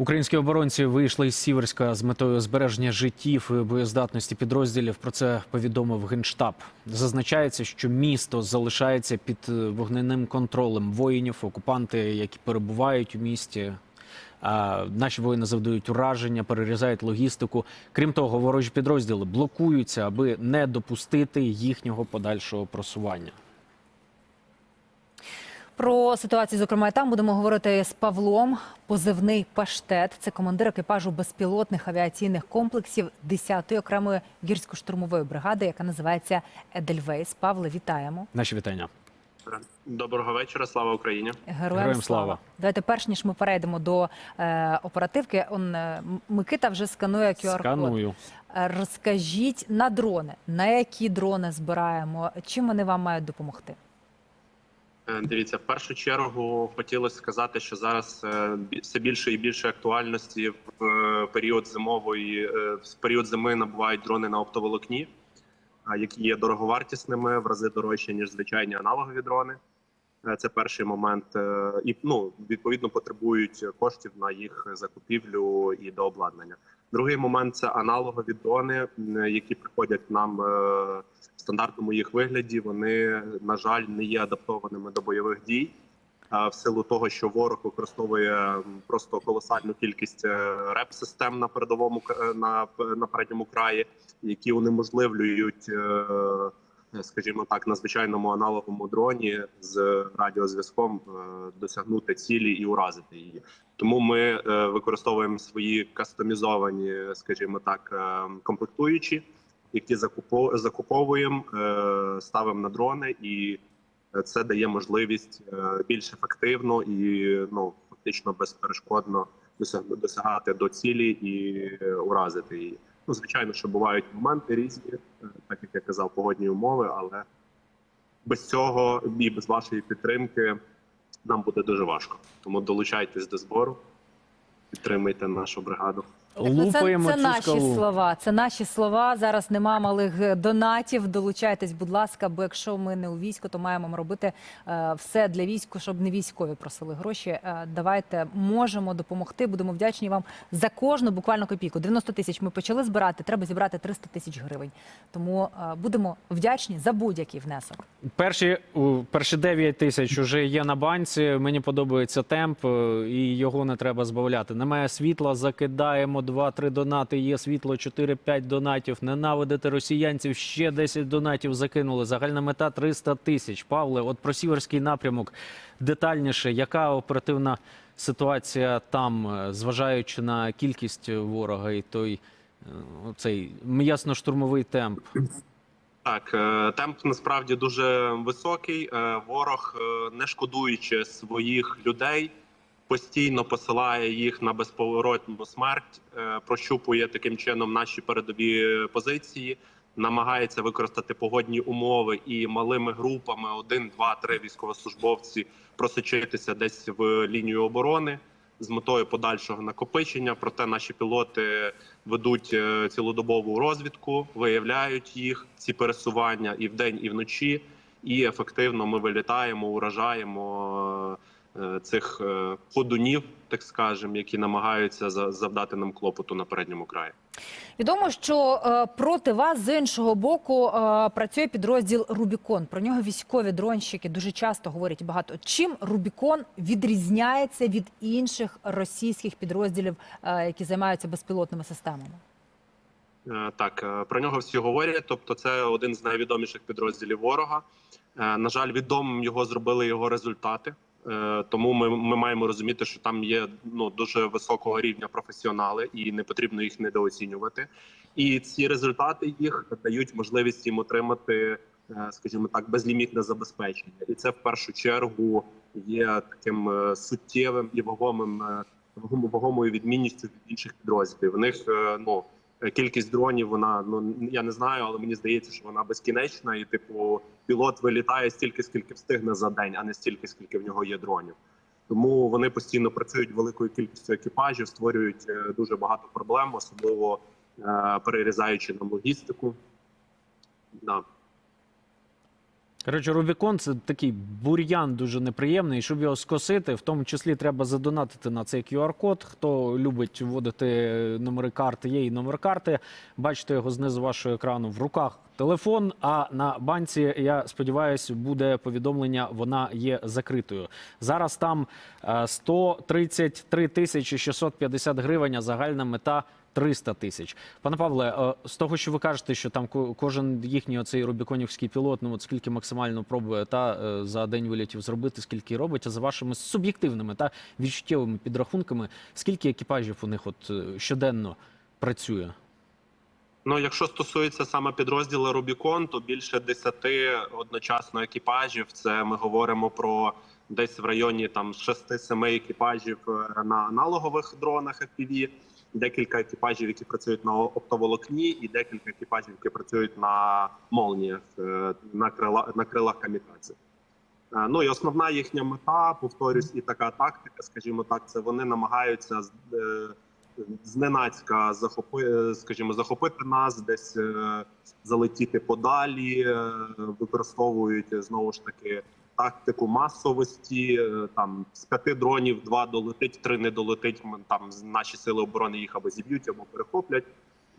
Українські оборонці вийшли із Сіверська з метою збереження життів і боєздатності підрозділів. Про це повідомив генштаб. Зазначається, що місто залишається під е, вогненим контролем воїнів, окупанти, які перебувають у місті. Наші воїни завдають ураження, перерізають логістику. Крім того, ворожі підрозділи блокуються, аби не допустити їхнього подальшого просування. Про ситуацію, зокрема, і там будемо говорити з Павлом. Позивний паштет. Це командир екіпажу безпілотних авіаційних комплексів 10-ї окремої гірсько-штурмової бригади, яка називається Едельвейс. Павле, вітаємо. Наші вітання. Доброго вечора, слава Україні. Героям, Героям слава. слава. Давайте, перш ніж ми перейдемо до е, оперативки, он е, Микита вже сканує QR-код. Сканую. Розкажіть на дрони, на які дрони збираємо, чим вони вам мають допомогти? Е, Дивіться, в першу чергу хотілося сказати, що зараз е, все більше і більше актуальності в е, період зимової в період зими набувають дрони на оптоволокні, які є дороговартісними, в рази дорожче ніж звичайні аналогові дрони. Це перший момент, і ну відповідно потребують коштів на їх закупівлю і дообладнання. Другий момент це аналогові дрони, які приходять нам стандартному їх вигляді. Вони на жаль не є адаптованими до бойових дій. В силу того, що ворог використовує просто колосальну кількість е, реп-систем на передовому е, на, на передньому краї, які унеможливлюють, е, скажімо так, на звичайному аналоговому дроні з радіозв'язком досягнути цілі і уразити її. Тому ми використовуємо свої кастомізовані, скажімо так, комплектуючі, які закупо- закуповуємо, е, ставимо на дрони, і це дає можливість е, більш ефективно і ну фактично безперешкодно досяг- досягати до цілі і е, уразити її. Ну, звичайно, що бувають моменти різні, е, так як я казав, погодні умови, але без цього і без вашої підтримки нам буде дуже важко. Тому долучайтесь до збору, підтримуйте нашу бригаду. Ну, це, це цю наші скалу. слова. Це наші слова. Зараз нема малих е, донатів. Долучайтесь, будь ласка, бо якщо ми не у війську, то маємо робити е, все для війську, щоб не військові просили гроші. Е, давайте можемо допомогти. Будемо вдячні вам за кожну буквально копійку. 90 тисяч ми почали збирати. Треба зібрати 300 тисяч гривень. Тому е, будемо вдячні за будь-який внесок. Перші, у, перші 9 тисяч вже є на банці. Мені подобається темп, е, і його не треба збавляти. Немає світла, закидаємо 2-3 донати. Є світло, 4-5 донатів. Ненавидити росіянців. Ще 10 донатів закинули. Загальна мета 300 тисяч. Павле, от про сіверський напрямок детальніше. Яка оперативна ситуація там, е, зважаючи на кількість ворога і той е, цей м'ясно-штурмовий темп? Так, е, темп насправді дуже високий. Ворог, не шкодуючи своїх людей, постійно посилає їх на безповоротну смерть, е, прощупує таким чином наші передові позиції, намагається використати погодні умови і малими групами один, два, три військовослужбовці просочитися десь в лінію оборони з метою подальшого накопичення. Проте наші пілоти ведуть е, цілодобову розвідку, виявляють їх ці пересування і вдень, і вночі. І ефективно ми вилітаємо, уражаємо цих е, ходунів, так скажемо, які намагаються за- завдати нам клопоту на передньому краї. Відомо, що е, проти вас з іншого боку е, працює підрозділ Рубікон. Про нього військові дронщики дуже часто говорять багато. Чим Рубікон відрізняється від інших російських підрозділів, е, які займаються безпілотними системами? Е, Так, е, про нього всі говорять. Тобто, це один з найвідоміших підрозділів ворога. Е, На жаль, відомим його зробили його результати. Е, Тому ми, ми маємо розуміти, що там є ну дуже високого рівня професіонали, і не потрібно їх недооцінювати. І ці результати їх дають можливість їм отримати, е, скажімо так, безлімітне забезпечення. І це в першу чергу є таким е, суттєвим і вагомим вагомою відмінністю від інших підрозділів. В них ну кількість дронів вона ну я не знаю, але мені здається, що вона безкінечна, і типу пілот вилітає стільки, скільки встигне за день, а не стільки, скільки в нього є дронів. Тому вони постійно працюють великою кількістю екіпажів, створюють е, дуже багато проблем, особливо е, перерізаючи нам логістику. Да. Коротше, Рубікон це такий бур'ян дуже неприємний. Щоб його скосити, в тому числі треба задонатити на цей QR-код. Хто любить вводити номери карти, є і номер карти. Бачите його знизу вашого екрану в руках. Телефон, а на банці, я сподіваюся, буде повідомлення, вона є закритою. Зараз там е, 133 тисячі 650 гривень, загальна мета 300 тисяч. Пане Павле, е, з того, що ви кажете, що там кожен їхній оцей рубіконівський пілот, ну от скільки максимально пробує та е, за день вилітів зробити, скільки робить, а за вашими суб'єктивними та відчуттєвими підрахунками, скільки екіпажів у них от е, щоденно працює? Ну, якщо стосується саме підрозділу Рубікон, то більше 10 одночасно екіпажів. Це ми говоримо про десь в районі там 6-7 екіпажів е, на аналогових дронах FPV, декілька екіпажів, які працюють на оптоволокні, і декілька екіпажів, які працюють на молніях е, на крила на крилах камікадзе. Е, Ну і основна їхня мета, повторюсь, і така тактика, скажімо так, це вони намагаються зненацька захопи, е, скажімо, захопити нас, десь залетіти подалі, використовують знову ж таки тактику масовості. е, Там з п'яти дронів два долетить, три не долетить. Там наші сили оборони їх або зіб'ють, або перехоплять.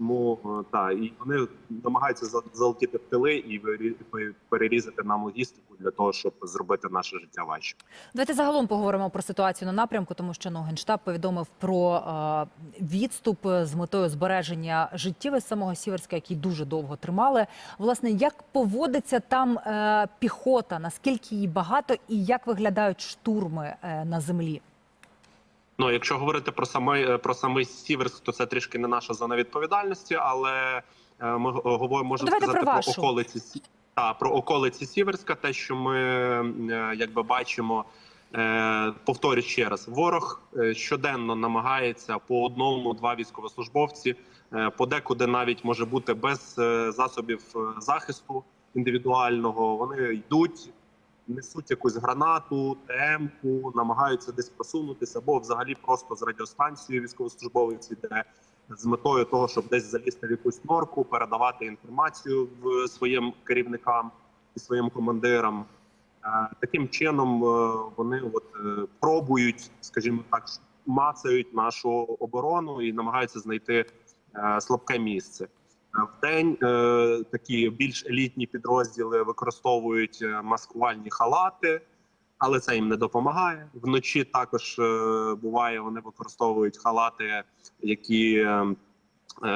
Тому е, та і вони намагаються за- залетіти в тили і перерізати нам логістику для того, щоб зробити наше життя важче. Давайте загалом поговоримо про ситуацію на напрямку, тому що ну, Генштаб повідомив про е, відступ з метою збереження життів із самого Сіверська, який дуже довго тримали. Власне, як поводиться там е, піхота, наскільки її багато, і як виглядають штурми е, на землі? Ну, якщо говорити про самий про самий Сіверськ, то це трішки не наша зона відповідальності, але е, ми говоримо, можемо Давайте сказати про про, околиці та про околиці Сіверська. Те, що ми е, якби бачимо, е, повторюю ще раз, ворог е, щоденно намагається по одному-два військовослужбовці, е, подекуди навіть може бути без е, засобів е, захисту індивідуального. Вони йдуть несуть якусь гранату, ТМ-ку, намагаються десь просунутися, або взагалі просто з радіостанцією військовослужбовець іде з метою того, щоб десь залізти в якусь норку, передавати інформацію своїм керівникам і своїм командирам. Е, Таким чином е, вони от е, пробують, скажімо так, мацають нашу оборону і намагаються знайти слабке місце. В день е, такі більш елітні підрозділи використовують е, маскувальні халати, але це їм не допомагає. Вночі також е, буває, вони використовують халати, які,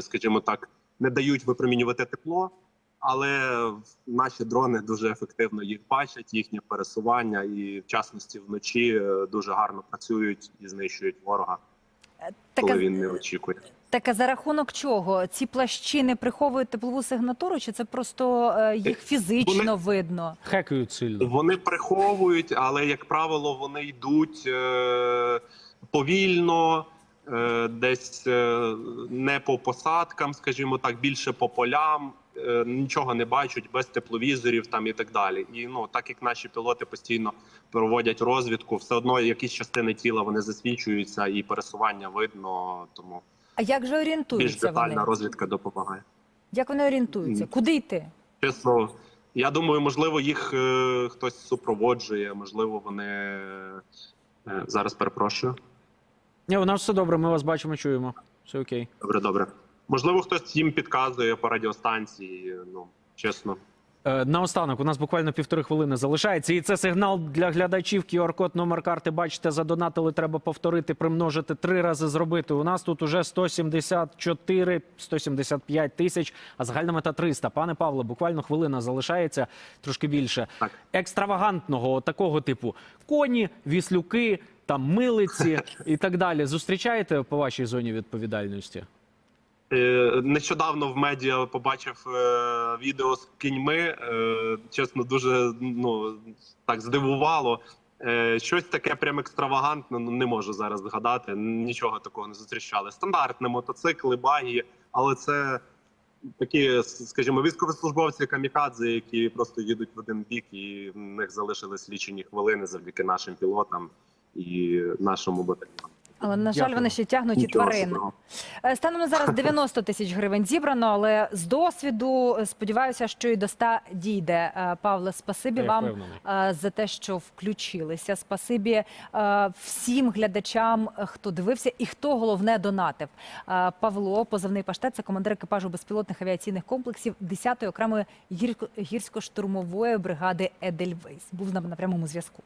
скажімо так, не дають випромінювати тепло. Але наші дрони дуже ефективно їх бачать, їхнє пересування, і в частності вночі дуже гарно працюють і знищують ворога, коли він не очікує. Таке за рахунок чого? Ці плащі не приховують теплову сигнатуру, чи це просто е, їх фізично Вони- видно? Хекають сильно. Вони приховують, але як правило, вони йдуть е, повільно, е, десь е, не по посадкам, скажімо так, більше по полям. е, Нічого не бачать без тепловізорів там і так далі. І ну так як наші пілоти постійно проводять розвідку, все одно якісь частини тіла вони засвічуються і пересування видно. Тому А як же більш орієнтуються детальна вони? розвідка допомагає. Як вони орієнтуються? Куди йти? Чесно, я думаю, можливо, їх е, хтось супроводжує, можливо, вони е, зараз перепрошую. Ні, у нас все добре, ми вас бачимо, чуємо. Все окей. Добре, добре. Можливо, хтось їм підказує по радіостанції. Ну чесно. Е, Наостанок, у нас буквально півтори хвилини залишається, і це сигнал для глядачів. QR-код, номер карти. Бачите, задонатили. Треба повторити, примножити три рази зробити. У нас тут уже 174, 175 тисяч, а загальна мета 300. Пане Павло, буквально хвилина залишається трошки більше. Так. Екстравагантного такого типу коні, віслюки, там милиці і так далі. Зустрічаєте по вашій зоні відповідальності? Е, Нещодавно в медіа побачив е, відео з кіньми. Е, чесно, дуже ну так здивувало. Е, щось таке прям екстравагантне. Ну не можу зараз згадати. Нічого такого не зустрічали. Стандартні мотоцикли, баги, але це такі, скажімо, військовослужбовці камікадзе, які просто їдуть в один бік, і в них залишились лічені хвилини завдяки нашим пілотам і нашому батальйону. Але на жаль, вони ще тягнуть і тварин. Е, Станом на зараз 90 тисяч гривень зібрано, але з досвіду е, сподіваюся, що і до 100 дійде. Е, Павле, спасибі Я вам впевнений. за те, що включилися. Спасибі всім глядачам, хто дивився і хто головне донатив. Павло, позивний паштет, це командир екіпажу безпілотних авіаційних комплексів 10-ї окремої гірсько-штурмової бригади Едельвейс. Був з нами на прямому зв'язку.